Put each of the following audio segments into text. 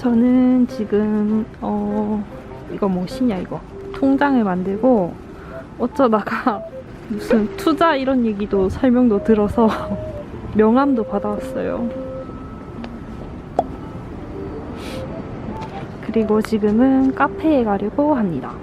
저는 지금 어 이거 뭐시냐 이거 통장을 만들고 어쩌다가 무슨 투자 이런 얘기도 설명도 들어서 명함도 받아왔어요. 그리고 지금은 카페에 가려고 합니다.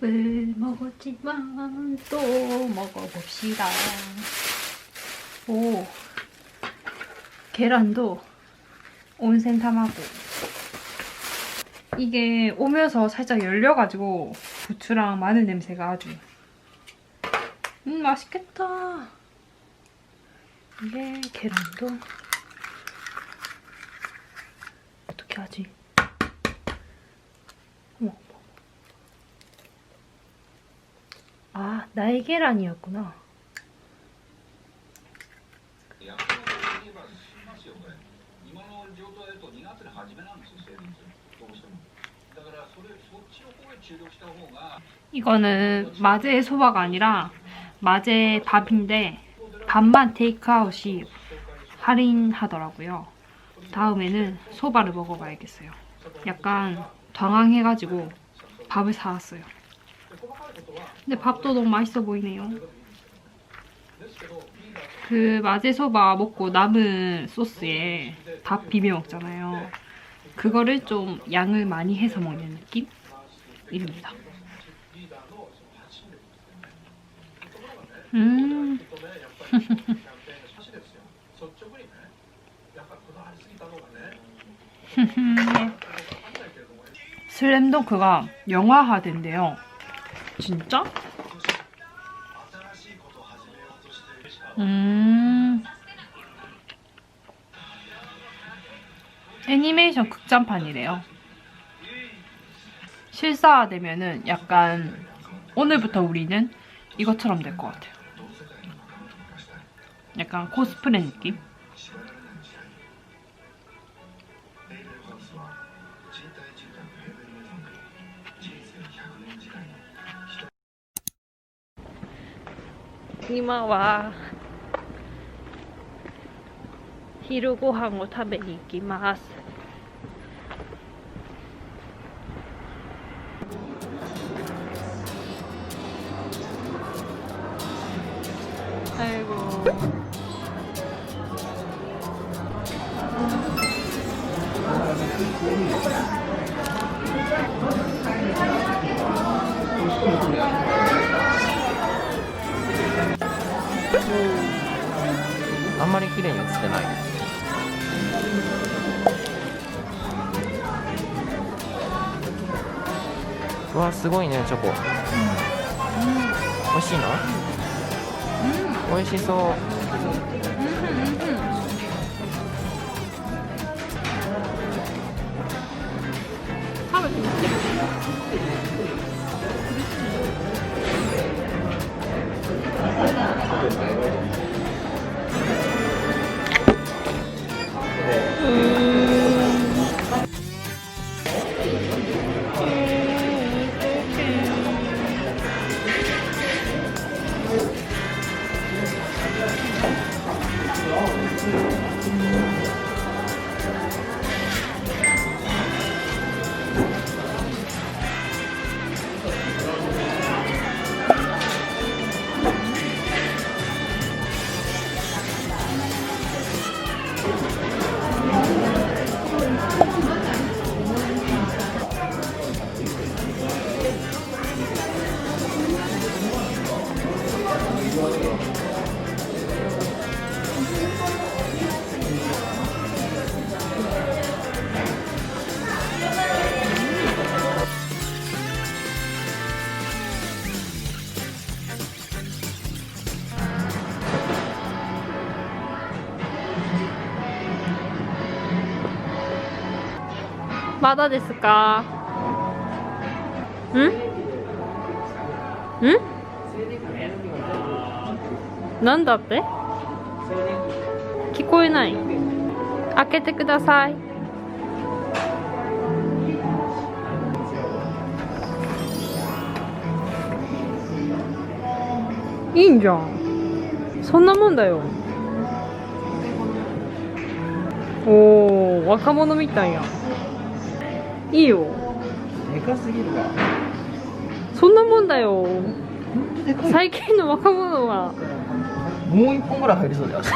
밥을 먹었지만 또 먹어봅시다. 오, 계란도 온센 담하고 이게 오면서 살짝 열려가지고 부추랑 마늘 냄새가 아주 음 맛있겠다. 이게 계란도 어떻게 하지? 아, 날계란이었구나. 이거는 마제의 소바가 아니라 마제 밥인데 밥만 테이크아웃이 할인하더라고요. 다음에는 소바를 먹어봐야겠어요. 약간 당황해가지고 밥을 사왔어요. 근데 밥도 너무 맛있어 보이네요. 그 마제 소바 먹고 남은 소스에 밥 비벼 먹잖아요. 그거를 좀 양을 많이 해서 먹는 느낌입니다. 음. 슬램덩크가 영화화된대요. 진짜? 음. 애니메이션 극장판이래요. 실사화되면은 약간 오늘부터 우리는 이것처럼 될 것 같아요. 약간 코스프레 느낌? 今は昼ご飯を食べに行きます。最後。すごいね、チョコ。美味しいの？美味しそう。食べてみて。まだですか？ん？ん？なんだって？聞こえない？開けてください。いいんじゃん。そんなもんだよ。おー若者みたいやん。いいよでかすぎるわ。そんなもんだよでか最近の若者はもう一本ぐらい入りそうだよ。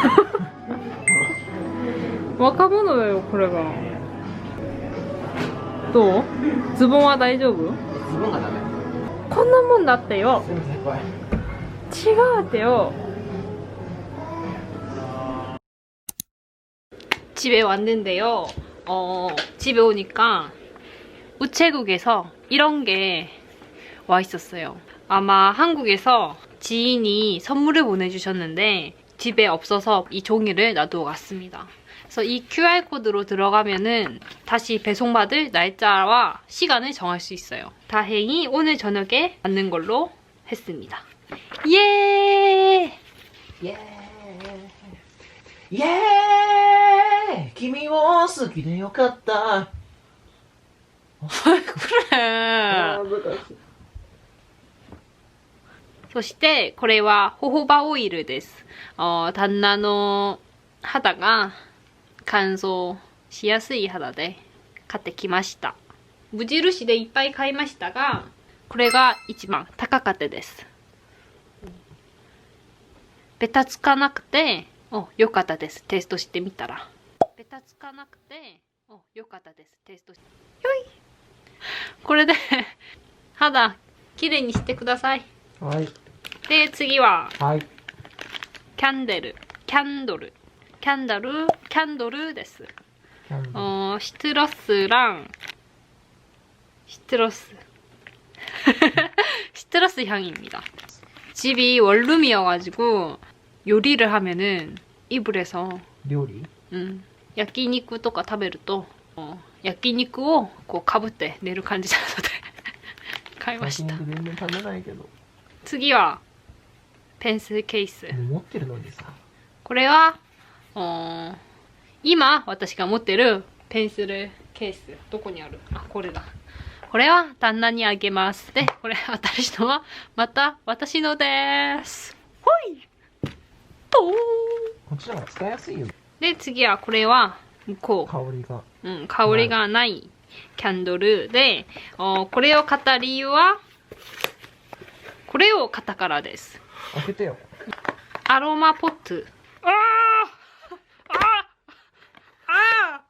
若者だよこれがどうズボンは大丈夫ズボンがダメ。こんなもんだってよすみません、怖い。違うってよ집에 왔는데요. 어, 집에 오니까 우체국에서 이런 게 와 있었어요. 아마 한국에서 지인이 선물을 보내주셨는데 집에 없어서 이 종이를 놔두고 갔습니다. 그래서 이 QR코드로 들어가면은 다시 배송받을 날짜와 시간을 정할 수 있어요. 다행히 오늘 저녁에 맞는 걸로 했습니다. 예! イエーイイエーイ君を好きでよかった。 こ れそしてこれはホホバオイルです。旦那の肌が乾燥しやすい肌で買ってきました。無印でいっぱい買いましたがこれが一番高かったです。ベタつかなくてお良かったです。テストしてみたら。ベタつかなくてお良かったです。テストしてよい。これで肌きれいにしてください。はい。で、次は、はい。キャンデル。キャンドル。キャンドル、キャンドルです. 어, 시트러스랑 시트러스. 시트러스 향입니다. 집이 원룸이어가지고 요리를 하면은 이불에서 料理 음, 야끼니쿠 とか食べると 어, 焼肉をこうかぶって寝る感じなので 買いました。全然食べないけど。次はペンスケース。持ってるのにさ。これは今私が持ってるペンスルケース。どこにある？あこれだ。これは旦那にあげます。でこれ私のはまた私のです。ほい。とこっちの方が使いやすいよで次はこれは向こ香りが。う、うん、香りがないキャンドルでおこれを買った理由はこれを買ったからです。開けてよ。アロマポットあーあ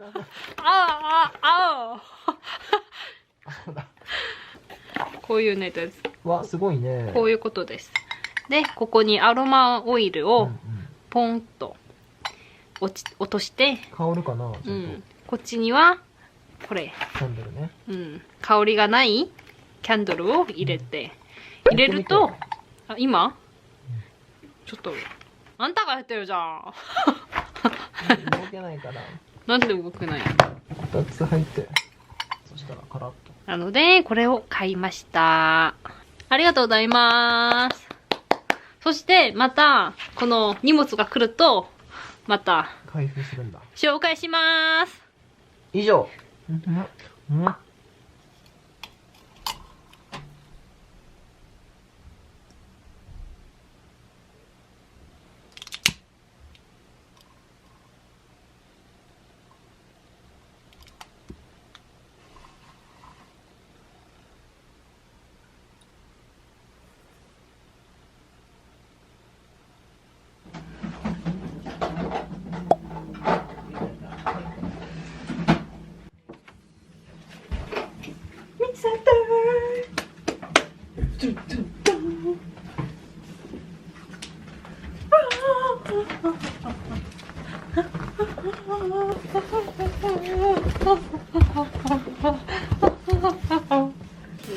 ーあーあああこういうねですわすごいね。こういうことです。でここにアロマオイルをうんうん。ポンと落ち落として、香るかなちょっと、うん、こっちにはこれ、キャンドルね。うん、香りがないキャンドルを入れて。入れるとあ今？ちょっとあんたがやってるじゃん。動けないから。なんで動けない？2つ入って。そしたらカラッと。なので、これを買いました。ありがとうございます。そして、また、この荷物が来ると、また、開封するんだ。紹介します。以上。うんうん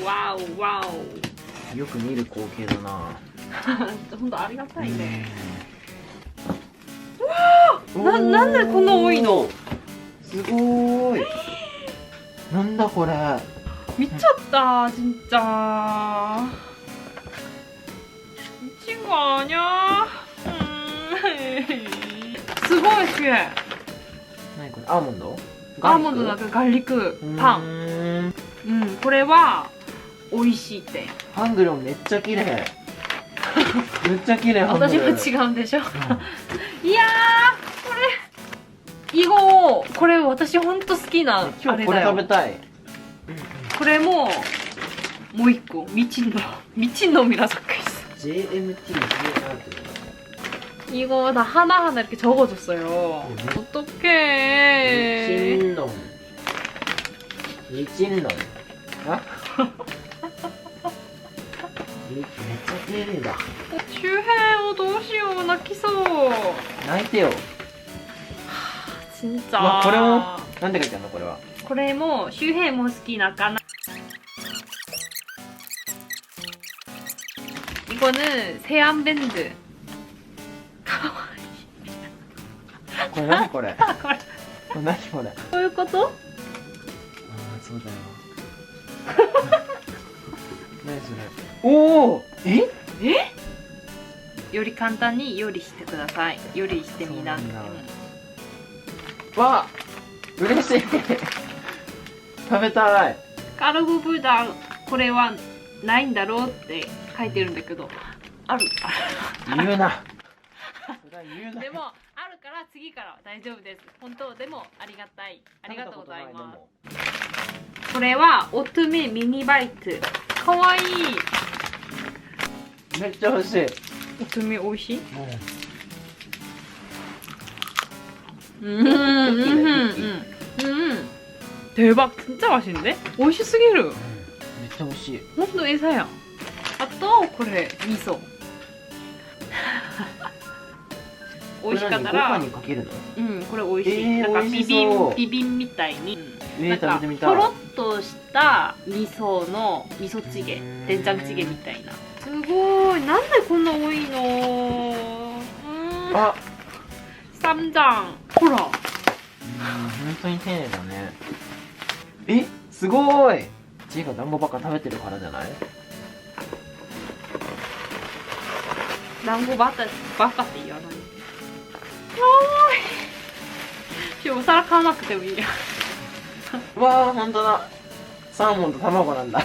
わおわよく見る光景だなお。ほんとありがたいね。おな、なんでこんな多いの？すごーいなんだこれ見ちゃった、진 짜。 違うにゃー。すごいすげえ。何これ？アーモンド？アーモンドだけガーリックパン。ンうん、これは美味しいって。ハングルもめっちゃ綺麗めっちゃ綺麗ハング私ルも違うんでしょ。うんいやー、これ、囲碁、これ私ほんと好きな今日これあれだよ。食べたいこれも、もう一個、未知の、未知の미라삭있어 JMT 이거 다 하나하나 이렇게 적어줬어요. 네. 어떡해. 미친놈 미친놈 아? 미- めっちゃ綺麗だ 슈헤어 도시오 나키소. 泣いてよ 진짜. うわこれもなんで書いてあるのこれは これも 슈헤 뭐 스키나까나. 이거는 세안 밴드. これ何これ 아, これ何これあ 뭐いうことあそうだよ何それ おおえ？より簡単に料理してください。料理してみな。わ嬉しい 食べたいカルボブダこれはないんだろうって書いてるんだけど、ある。言うな でもあるから次からは大丈夫です。本当でもありがたい。ありがとうございます。これはオトメミニバイト。かわいい。めっちゃ欲しいオトメ美味しい？もううんうんうんうん。うん。대박진짜맛있는데美味しすぎる。めっちゃ美味しいほんと餌やん。あとこれ味噌。美味しかったらこれ何ご飯にかけるのうん、これ美味しい。えーなんか美味ビビしそうン、ビビンみたいに。えー、なんか食べてみたいとろっとした味噌の味噌チゲうん된장チゲみたいなす ごい。なんでこんな多いの？うん。あ쌈장ほら。うん本当に丁寧だね。え？すごーい。ちいが団子ばっか食べてるからじゃない？団子バカバカって言わない。おーい。今日お皿買わなくてもいいや。わあ本当だ。サーモンと卵なんだ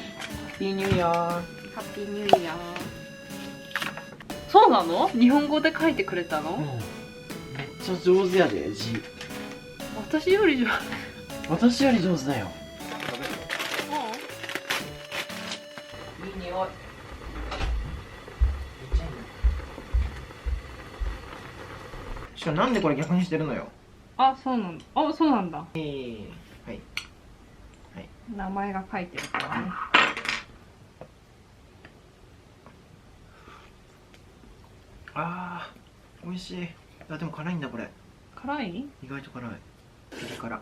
ピーニューイヤーハッピーニューイヤーそうなの？日本語で書いてくれたの、めっちゃ上手やで字。私より上手。私より上手だよ。いい匂い。しかもなんでこれ逆にしてるのよ？あそうなんだ。あそうなんだ。えー、はい。名前が書いてるからねあー美味しい。あでも辛いんだこれ。辛い？意外と辛い。ピリ辛。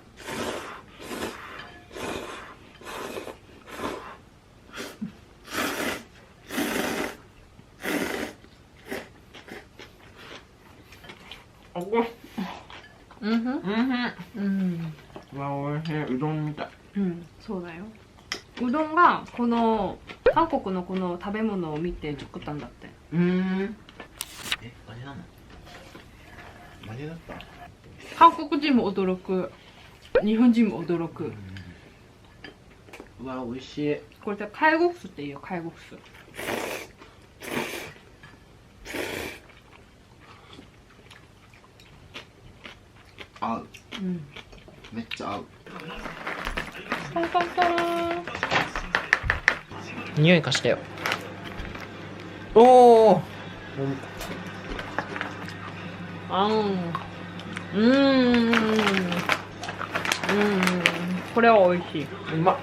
あこうんふん。うんうん。うわ美味しい。うどんみたい。うんそうだよ。うどんがこの韓国のこの食べ物を見て作ったんだって。うーんえあれなのあれだった韓国人も驚く。日本人も驚く。うわ美味しい。これで介護酢っていう介護酢合う。うん。めっちゃ合う。パンパンパン匂い貸してよ。おおうん。うん。うん。これは美味しい。うまっ。